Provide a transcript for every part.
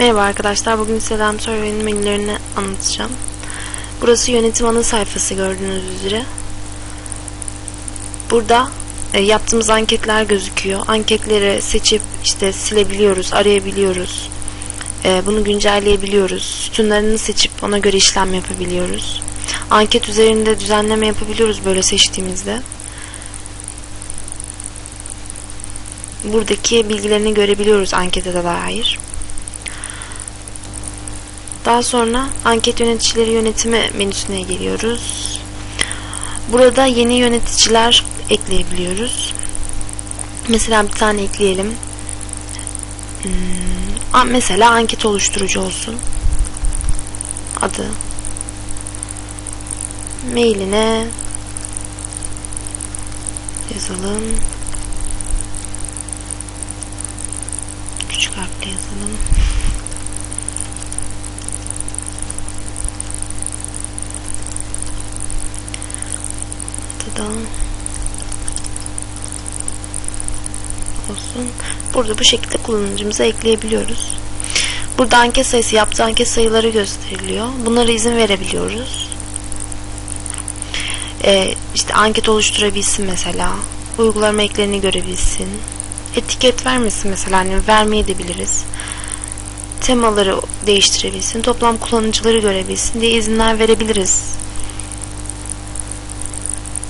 Merhaba arkadaşlar. Bugün Selam Survey'nin menülerini anlatacağım. Burası yönetim ana sayfası gördüğünüz üzere. Burada e, yaptığımız anketler gözüküyor. Anketleri seçip işte silebiliyoruz, arayabiliyoruz. E, bunu güncelleyebiliyoruz. Sütunlarını seçip ona göre işlem yapabiliyoruz. Anket üzerinde düzenleme yapabiliyoruz böyle seçtiğimizde. Buradaki bilgilerini görebiliyoruz ankete de dair. Daha sonra anket yöneticileri yönetimi menüsüne geliyoruz. Burada yeni yöneticiler ekleyebiliyoruz. Mesela bir tane ekleyelim. Hmm, mesela anket oluşturucu olsun. Adı. Mailine yazalım. Küçük harfle yazalım. Da olsun. Burada bu şekilde kullanıcımıza ekleyebiliyoruz. Burada anket sayısı, yaptığı anket sayıları gösteriliyor. Bunlara izin verebiliyoruz. Ee, işte anket oluşturabilsin mesela. Uygulama eklerini görebilsin. Etiket vermesin mesela. Hani vermeye de biliriz. Temaları değiştirebilsin. Toplam kullanıcıları görebilsin diye izinler verebiliriz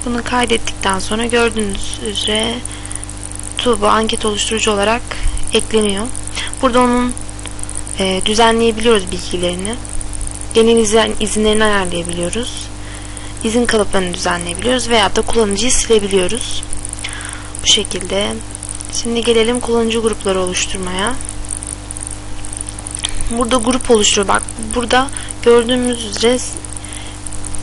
bunu kaydettikten sonra gördüğünüz üzere Tuğba anket oluşturucu olarak ekleniyor. Burada onun e, düzenleyebiliyoruz bilgilerini. Genel izin, izinlerini ayarlayabiliyoruz. İzin kalıplarını düzenleyebiliyoruz veya da kullanıcıyı silebiliyoruz. Bu şekilde. Şimdi gelelim kullanıcı grupları oluşturmaya. Burada grup oluşturuyor. Bak burada gördüğümüz üzere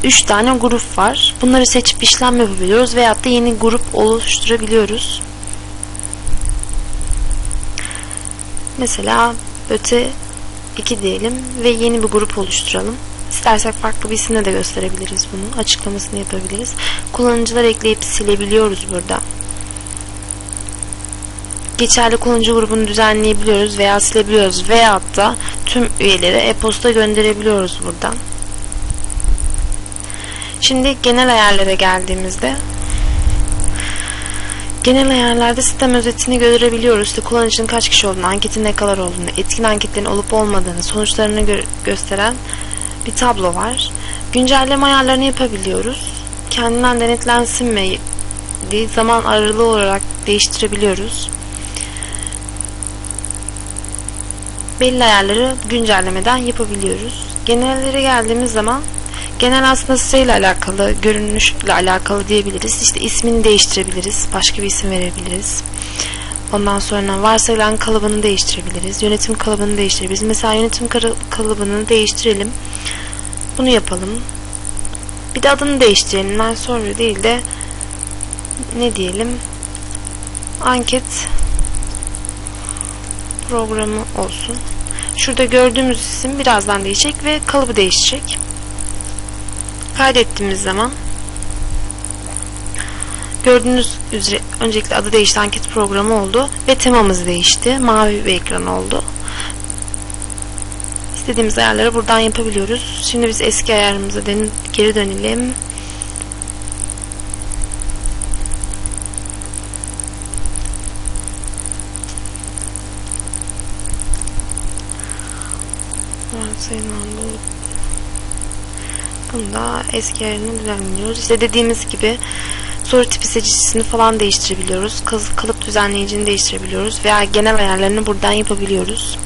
3 tane grup var. Bunları seçip işlem yapabiliyoruz veyahut da yeni grup oluşturabiliyoruz. Mesela öte 2 diyelim ve yeni bir grup oluşturalım. İstersek farklı bir isimle de gösterebiliriz bunu. Açıklamasını yapabiliriz. Kullanıcılar ekleyip silebiliyoruz burada. Geçerli kullanıcı grubunu düzenleyebiliyoruz veya silebiliyoruz veyahut da tüm üyelere e-posta gönderebiliyoruz buradan. Şimdi genel ayarlara geldiğimizde genel ayarlarda sistem özetini görebiliyoruz. İşte kullanıcının kaç kişi olduğunu, anketin ne kadar olduğunu, etkin anketlerin olup olmadığını, sonuçlarını gö gösteren bir tablo var. Güncelleme ayarlarını yapabiliyoruz. Kendinden denetlensin mi diye zaman aralığı olarak değiştirebiliyoruz. Belli ayarları güncellemeden yapabiliyoruz. Genellere geldiğimiz zaman Genel siteyle alakalı, görünüşle alakalı diyebiliriz. İşte ismini değiştirebiliriz, başka bir isim verebiliriz. Ondan sonra varsayılan kalıbını değiştirebiliriz. Yönetim kalıbını değiştirebiliriz. Mesela yönetim kalıbını değiştirelim. Bunu yapalım. Bir de adını değiştirelim. Ben sonra değil de ne diyelim? Anket programı olsun. Şurada gördüğümüz isim birazdan değişecek ve kalıbı değişecek kaydettiğimiz zaman gördüğünüz üzere öncelikle adı değişti anket programı oldu ve temamız değişti. Mavi bir ekran oldu. İstediğimiz ayarları buradan yapabiliyoruz. Şimdi biz eski ayarımıza geri dönelim. Varsayılan bunu eski ayarını düzenliyoruz. İşte dediğimiz gibi soru tipi seçicisini falan değiştirebiliyoruz. Kalıp düzenleyicini değiştirebiliyoruz. Veya genel ayarlarını buradan yapabiliyoruz.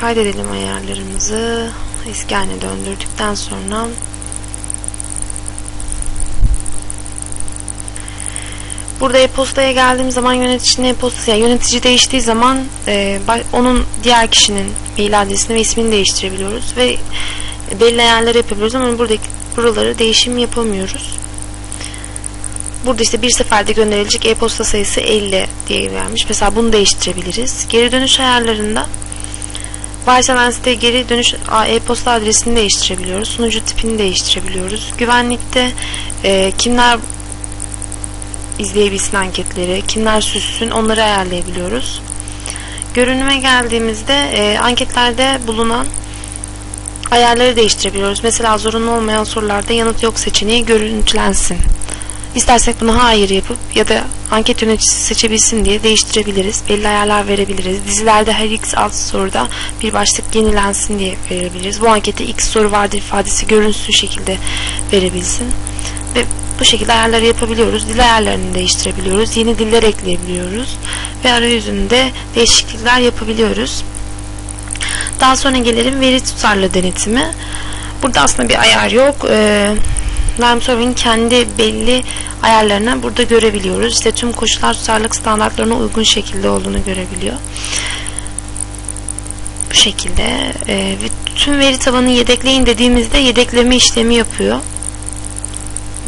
Kaydedelim ayarlarımızı. Eski haline döndürdükten sonra Burada e-postaya geldiğim zaman yöneticinin e-postası yani yönetici değiştiği zaman e, onun diğer kişinin mail adresini ve ismini değiştirebiliyoruz ve belli ayarlar yapabiliyoruz ama buradaki buraları değişim yapamıyoruz. Burada işte bir seferde gönderilecek e-posta sayısı 50 diye vermiş. Mesela bunu değiştirebiliriz. Geri dönüş ayarlarında varsayılan siteye geri dönüş e-posta adresini değiştirebiliyoruz. Sunucu tipini değiştirebiliyoruz. Güvenlikte e, kimler izleyebilsin anketleri, kimler süssün onları ayarlayabiliyoruz. görünüme geldiğimizde e, anketlerde bulunan ayarları değiştirebiliyoruz. Mesela zorunlu olmayan sorularda yanıt yok seçeneği görüntülensin. İstersek bunu hayır yapıp ya da anket yöneticisi seçebilsin diye değiştirebiliriz. Belli ayarlar verebiliriz. Dizilerde her x alt soruda bir başlık yenilensin diye verebiliriz. Bu ankette x soru vardır ifadesi görünsün şekilde verebilsin. Ve bu şekilde ayarları yapabiliyoruz. Dil ayarlarını değiştirebiliyoruz. Yeni diller ekleyebiliyoruz. Ve arayüzünde değişiklikler yapabiliyoruz. Daha sonra gelelim veri tutarlı denetimi. Burada aslında bir ayar yok. Ee, kendi belli ayarlarını burada görebiliyoruz. İşte tüm koşullar tutarlılık standartlarına uygun şekilde olduğunu görebiliyor. Bu şekilde e, tüm veri tabanını yedekleyin dediğimizde yedekleme işlemi yapıyor.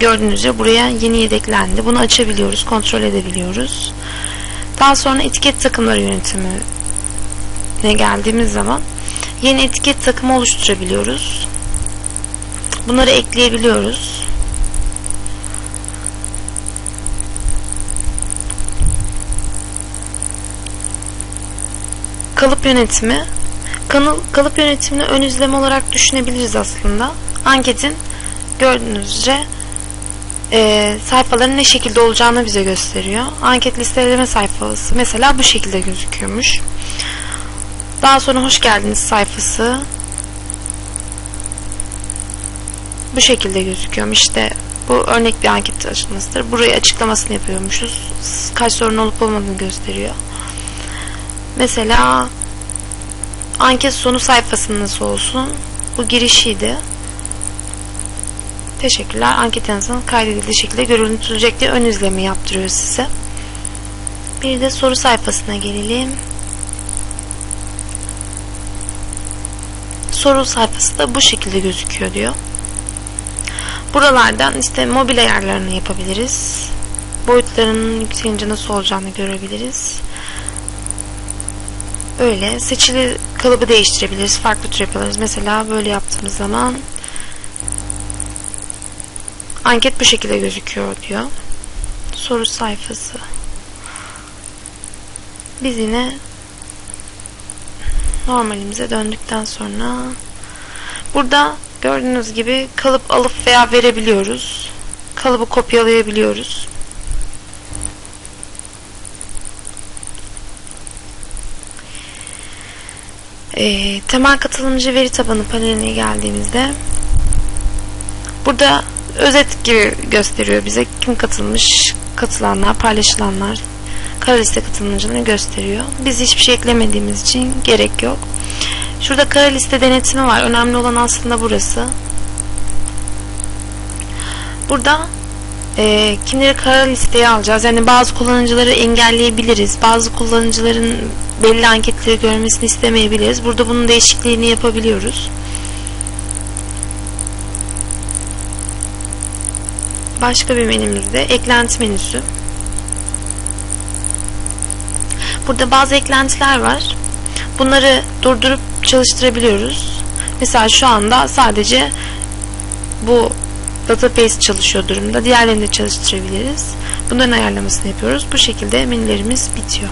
Gördüğünüz üzere buraya yeni yedeklendi. Bunu açabiliyoruz, kontrol edebiliyoruz. Daha sonra etiket takımları yönetimi ne geldiğimiz zaman yeni etiket takımı oluşturabiliyoruz. Bunları ekleyebiliyoruz. Kalıp yönetimi Kanal, kalıp yönetimini ön izleme olarak düşünebiliriz aslında. Anketin gördüğünüz üzere e, sayfaların ne şekilde olacağını bize gösteriyor. Anket listeleme sayfası mesela bu şekilde gözüküyormuş. Daha sonra hoş geldiniz sayfası bu şekilde gözüküyormuş. İşte bu örnek bir anket açılmasıdır. Burayı açıklamasını yapıyormuşuz. Kaç sorun olup olmadığını gösteriyor. Mesela anket sonu sayfasının nasıl olsun? Bu girişiydi. Teşekkürler. Anket yanıtının kaydedildiği şekilde görüntülecek diye ön izleme yaptırıyor size. Bir de soru sayfasına gelelim. Soru sayfası da bu şekilde gözüküyor diyor. Buralardan işte mobil ayarlarını yapabiliriz. Boyutlarının yükselince nasıl olacağını görebiliriz. Öyle seçili kalıbı değiştirebiliriz. Farklı tür yapabiliriz. Mesela böyle yaptığımız zaman anket bu şekilde gözüküyor diyor. Soru sayfası. Biz yine normalimize döndükten sonra burada gördüğünüz gibi kalıp alıp veya verebiliyoruz. Kalıbı kopyalayabiliyoruz. E, temel katılımcı veri tabanı paneline geldiğimizde burada özet gibi gösteriyor bize kim katılmış, katılanlar, paylaşılanlar, kara liste gösteriyor. Biz hiçbir şey eklemediğimiz için gerek yok. Şurada kara liste denetimi var. Önemli olan aslında burası. Burada e, kimleri kara listeye alacağız? Yani bazı kullanıcıları engelleyebiliriz. Bazı kullanıcıların belli anketleri görmesini istemeyebiliriz. Burada bunun değişikliğini yapabiliyoruz. Başka bir menümüzde eklenti menüsü. Burada bazı eklentiler var. Bunları durdurup çalıştırabiliyoruz. Mesela şu anda sadece bu database çalışıyor durumda. Diğerlerini de çalıştırabiliriz. Bunların ayarlamasını yapıyoruz. Bu şekilde menülerimiz bitiyor.